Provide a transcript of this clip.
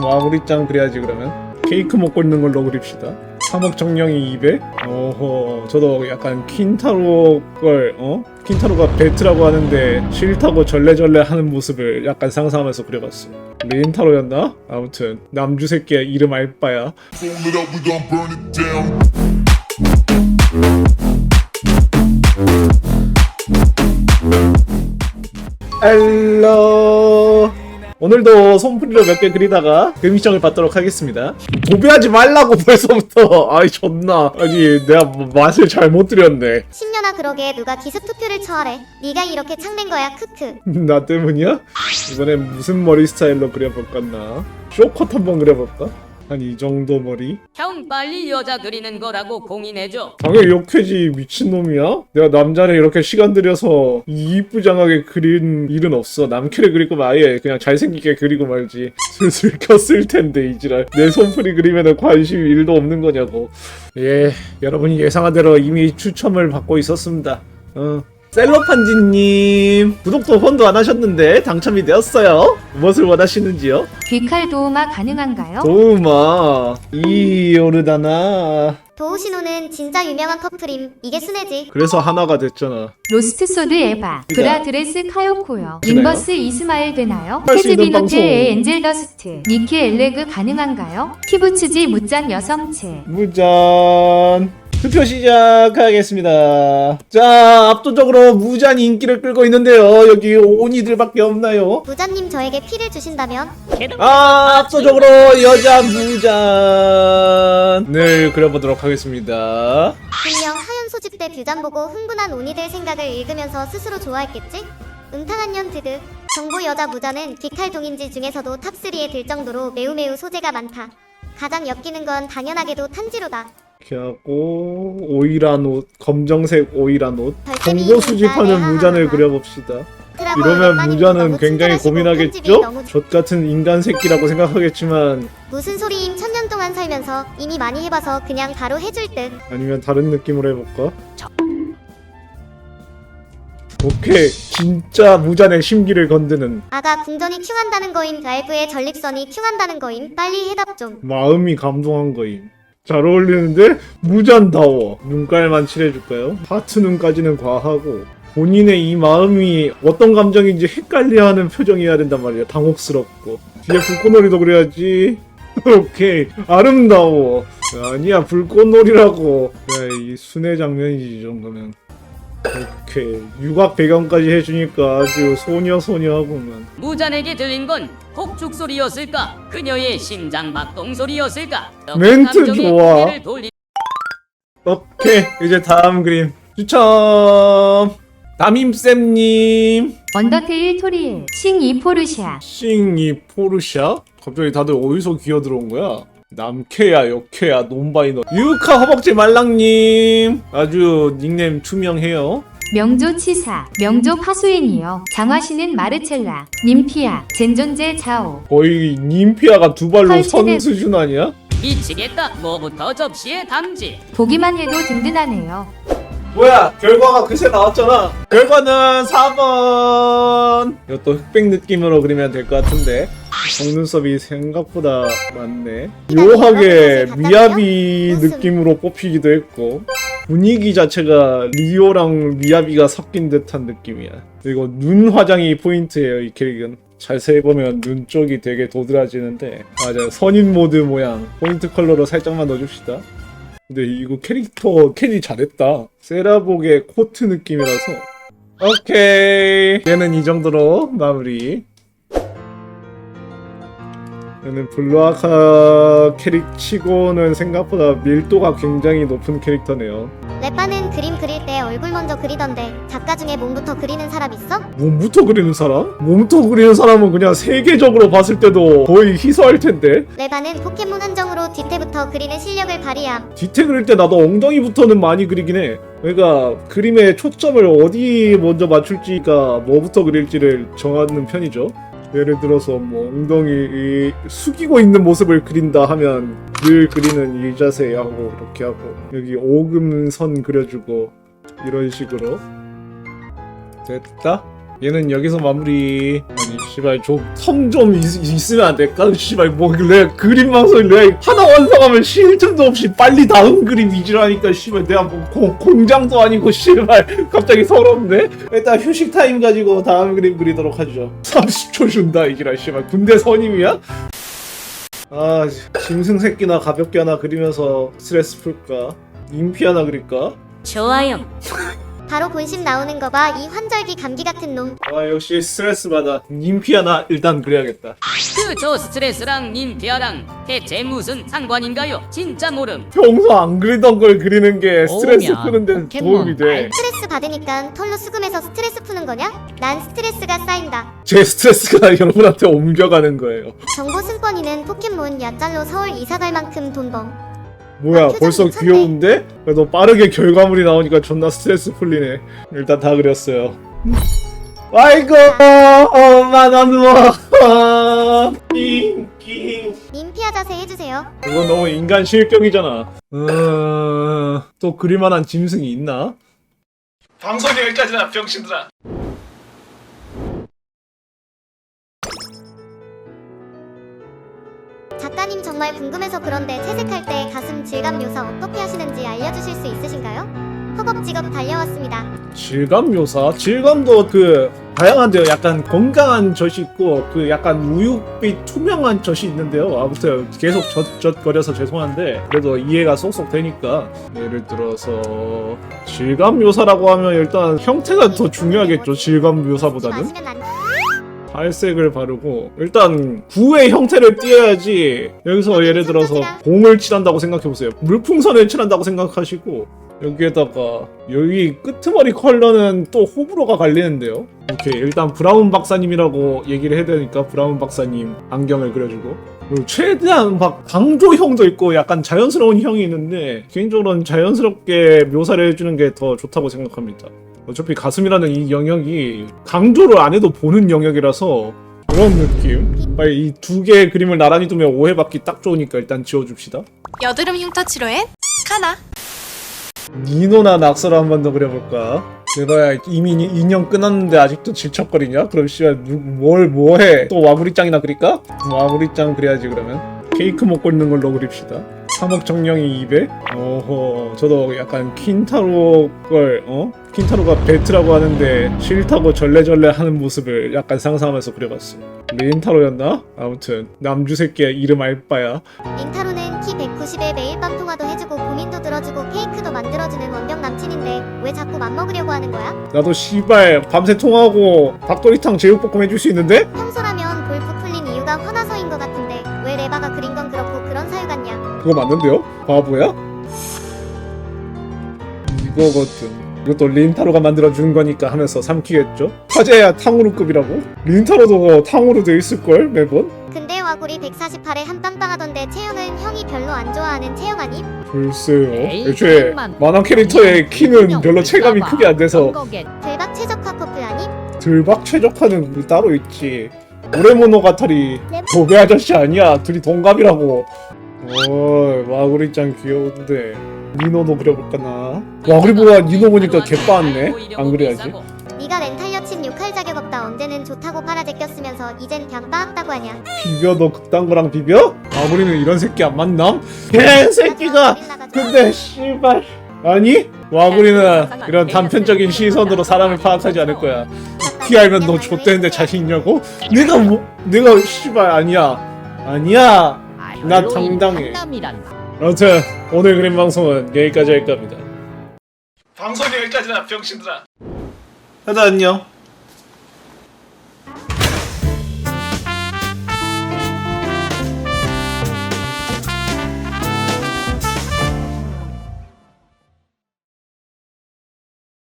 마무리장 그래야지 그러면 케이크 먹고 있는 걸로 그립시다 사목 정령이 입에 어허 저도 약간 킨타로 걸 어? 킨타로가 배트라고 하는데 싫다고 절레절레 하는 모습을 약간 상상하면서 그려봤어 린타로였나? 아무튼 남주 새끼의 이름 알바야. 알로 오늘도 손풀이로 몇 개 그리다가 그 미션을 받도록 하겠습니다. 도배하지 말라고 벌써부터. 아이 존나. 아니 내가 뭐 맛을 잘못 들였네. 10년아 그러게. 누가 기습 투표를 처하래. 네가 이렇게 창낸 거야. 크크. 나 때문이야? 이번엔 무슨 머리 스타일로 그려볼까나? 쇼컷 한번 그려볼까? 한 이 정도 머리? 형 빨리 여자 그리는 거라고 공인해줘. 당연히 욕해지 미친놈이야? 내가 남자를 이렇게 시간 들여서 이쁘장하게 그린 일은 없어 남캐를 그릴 거면 아예 그냥 잘생기게 그리고 말지 슬슬 켰을 텐데 이지랄 내 손풀이 그리면 관심 일도 없는 거냐고 예 여러분이 예상한 대로 이미 추첨을 받고 있었습니다 어. 셀로판지님 구독도 후원도 안 하셨는데 당첨이 되었어요 무엇을 원하시는지요? 귀칼 도우마 가능한가요? 도우마 이오르다나 도우시노는 진짜 유명한 커플임 이게 순애지 그래서 하나가 됐잖아 로스트 소드 에바, 브라드레스 카요코요? 인버스 이스마일 되나요? 할수 있는 방송. 캐즈비노테의 엔젤 더스트, 니키 엘레그 가능한가요? 키부츠지 무짱 여성체, 무잔 투표 시작하겠습니다. 자, 압도적으로 무잔 인기를 끌고 있는데요. 여기 오니들밖에 없나요? 부자님 저에게 피를 주신다면 아, 압도적으로 여자 무잔을 그려보도록 하겠습니다. 분명 하연 소집 때 뷰잔 보고 흥분한 오니들 생각을 읽으면서 스스로 좋아했겠지? 음탕한 년 드득 정보 여자 무자는 기칼 동인지 중에서도 탑3에 들 정도로 매우 매우 소재가 많다 가장 엮이는 건 당연하게도 탄지로다 이렇게 하고 오일한 옷, 검정색 오일한 옷. 정보 수집하는 무잔을. 그려봅시다. 이러면 무잔은 너무 굉장히 고민하겠죠? 젖 같은 인간 새끼라고 생각하겠지만 무슨 소리임 천년 동안 살면서 이미 많이 해봐서 그냥 바로 해줄 듯 아니면 다른 느낌으로 해볼까? 오케이 진짜 무잔의 심기를 건드는 아가 궁전이 큐한다는 거임 랄브의 전립선이 큐한다는 거임 빨리 해답 좀 마음이 감동한 거임 잘 어울리는데 무잔다워. 눈깔만 칠해줄까요? 하트 눈까지는 과하고 본인의 이 마음이 어떤 감정인지 헷갈려하는 표정이어야 된단 말이야 당혹스럽고. 뒤에 불꽃놀이도 그래야지. 오케이. 아름다워. 아니야 불꽃놀이라고. 야 이 순회 장면이지 이 정도면 오케이 육악 배경까지 해주니까 아주 소녀 소녀하고만. 무잔에게 들린 건 폭죽 소리였을까? 그녀의 심장 박동 소리였을까? 멘트 감정의 좋아. 고개를 돌리... 오케이 이제 다음 그림. 추첨. 담임쌤님. 언더테일 토리엘, 싱이 포르샤, 싱이 포르샤 갑자기 다들 어디서 기어 들어온 거야 남캐야 역캐야 논바이너 유카 허벅지 말랑님 아주 닉네임 투명해요 명조 치사, 명조 파수인이요, 장화시는 마르첼라, 님피아, 젠존제 자오, 거의 님피아가 두 발로 선 수준 아니야? 미치겠다. 뭐부터 접시에 담지. 보기만 해도 든든하네요. 뭐야 결과가 그새 나왔잖아. 결과는 4번. 이것도 흑백 느낌으로 그리면 될 것 같은데. 속눈썹이 생각보다 많네. 묘하게 미야비 느낌으로 뽑히기도 했고. 분위기 자체가 리오랑 미야비가 섞인 듯한 느낌이야. 그리고 눈 화장이 포인트예요 이 캐릭은. 자세히 보면 눈 쪽이 되게 도드라지는데. 맞아요 선인 모드 모양. 포인트 컬러로 살짝만 넣어줍시다 근데 이거 캐릭터 캐리 잘했다. 세라복의 코트 느낌이라서. 오케이. 얘는 이 정도로 마무리. 얘는 블루아카 캐릭 치고는 생각보다 밀도가 굉장히 높은 캐릭터네요. 랩바는 그림 때 얼굴 먼저 그리던데 작가 중에 몸부터 그리는 사람 있어? 몸부터 그리는 사람? 몸부터 그리는 사람은 그냥 세계적으로 봤을 때도 거의 희소할 텐데. 레바는 포켓몬 한정으로 뒤태부터 그리는 실력을 발휘함 뒤태 그릴 때 나도 엉덩이부터는 많이 그리긴 해. 그러니까 그림의 초점을 어디 먼저 맞출지가 뭐부터 그릴지를 정하는 편이죠. 예를 들어서 뭐 엉덩이 이 숙이고 있는 모습을 그린다 하면 늘 그리는 이 자세 하고 이렇게 하고 여기 오금선 그려주고 이런 식으로 됐다. 얘는 여기서 마무리 아니 씨발 좀성 좀 있으면 안 될까? 씨발 뭐 내가 그림 방송 내가 하나 완성하면 쉴 틈도 없이 빨리 다음 그림 위주라니까 씨발 내가 뭐 고- 공장도 아니고 씨발 갑자기 서럽네 일단 휴식 타임 가지고 다음 그림 그리도록 하죠 30초 준다 이지라 씨발 군대 선임이야? 아 짐승 새끼나 가볍게 하나 그리면서 스트레스 풀까? 인피 하나 그릴까? 좋아요. 바로 본심 나오는 거 봐. 이 환절기 감기 같은 놈. 아 역시 스트레스 받아 인피 하나 일단 그려야겠다 그 저 스트레스랑 님피아랑 대체 무슨 상관인가요? 진짜 모름. 평소 안 그리던 걸 그리는 게 스트레스 오면 푸는 데 포켓몬 도움이 돼. 스트레스 받으니까 털로 수금해서 스트레스 푸는 거냐? 난 스트레스가 쌓인다. 제 스트레스가 여러분한테 옮겨가는 거예요. 정보 승권이는 포켓몬 야짤로 서울 이사 갈 만큼 돈 범. 뭐야, 아, 표정 벌써 미쳤네. 귀여운데? 그래도 빠르게 결과물이 나오니까 존나 스트레스 풀리네. 일단 다 그렸어요. 아이고, 엄마 나 누워. 낑낑. 민피아 자세 해주세요. 이건 너무 인간 실격이잖아. 음, 또 그릴만한 짐승이 있나? 방송이 여기까지나 병신들아. 작가님 정말 궁금해서 그런데 채색할 때 가슴 질감 묘사 어떻게 하시는지 알려주실 수 있으신가요? 허겁지겁 달려왔습니다. 질감 묘사? 질감도 그 다양한데요. 약간 건강한 젖이 있고 그 약간 우윳빛 투명한 젖이 있는데요. 아무튼 계속 젖젖거려서 죄송한데 그래도 이해가 쏙쏙 되니까 예를 들어서 질감 묘사라고 하면 일단 형태가 더 중요하겠죠. 질감 묘사보다는 마시면 안 탈색을 바르고 일단 구의 형태를 띄어야지 여기서 예를 들어서 공을 칠한다고 생각해 보세요. 물풍선을 칠한다고 생각하시고 여기에다가 여기 끄트머리 컬러는 또 호불호가 갈리는데요. 오케이 일단 브라운 박사님이라고 얘기를 해야 되니까 브라운 박사님 안경을 그려주고 그리고 최대한 막 강조형도 있고 약간 자연스러운 형이 있는데 개인적으로는 자연스럽게 묘사를 해주는 게 더 좋다고 생각합니다. 어차피 가슴이라는 이 영역이 강조를 안 해도 보는 영역이라서 그런 느낌. 빨리 이 두 개의 그림을 나란히 두면 오해받기 딱 좋으니까 일단 지워줍시다. 여드름 흉터 치료엔 카나 니노나 낙서를 한 번 더 그려볼까? 내가 이미 이- 인형 끊었는데 아직도 질척거리냐? 그럼 씨발 누- 뭘 뭐해? 또 와구리짱이나 그릴까? 와구리짱 그려야지 그러면 케이크 먹고 있는 걸로 그립시다 3억 정령이 200? 어허 저도 약간 킨타로 걸 어? 킨타로가 베트라고 하는데 싫다고 절레절레 하는 모습을 약간 상상하면서 그려봤어요 린타로였나? 아무튼 남주 새끼의 이름 알바야 린타로는 키 190에 매일 밤 통화도 해주고 고민도 들어주고 케이크도 만들어주는 원경 남친인데 왜 자꾸 맘먹으려고 하는 거야? 나도 씨발 밤새 통하고 닭도리탕 제육볶음 해줄 수 있는데? 평소라면 골프 풀린 이유가 화나서인 것 같은데 왜 레바가 그린 건 그렇고 그런 사유 같냐? 그거 맞는데요? 바보야? 이거거든. 이것도 린타로가 만들어준 거니까 하면서 삼키겠죠? 화제야 탕후루급이라고? 린타로도 탕후루 돼 있을걸 매번? 근데 와구리 148에 한 빵빵하던데 체형은 형이 별로 안 좋아하는 체형 아님? 글쎄요. 에이, 애초에. 만화 캐릭터의 키는 별로 체감이 크게 안 돼서 들박 최적화 커플 아님? 들박 최적화는 뭐 따로 있지. 오레모노가타리 도배 아저씨 아니야. 둘이 동갑이라고. 어, 와구리짱 귀여운데. 니노도 그려볼까나? 와구리보다 니노 보니까 개 빠았네. 안 그래야지. 네가 렌탈 여친 욕할 자격 없다 언제는 좋다고 팔아 제꼈으면서 이젠 그냥 빠았다고 하냐? 비벼 너 그딴 거랑 비벼? 아무리는 이런 새끼 안 만남? 개새끼가 근데 씨발 아니? 와구리는 이런 단편적인 시선으로 사람을 파악하지 않을 거야 피 알면 너 좆되는데 자신 있냐고? 내가 뭐 내가 씨발 아니야 아니야 나 당당해. 아무튼 오늘 그림 방송은 여기까지 할 겁니다. 방송이 여기까지나 병신들아. 하자 안녕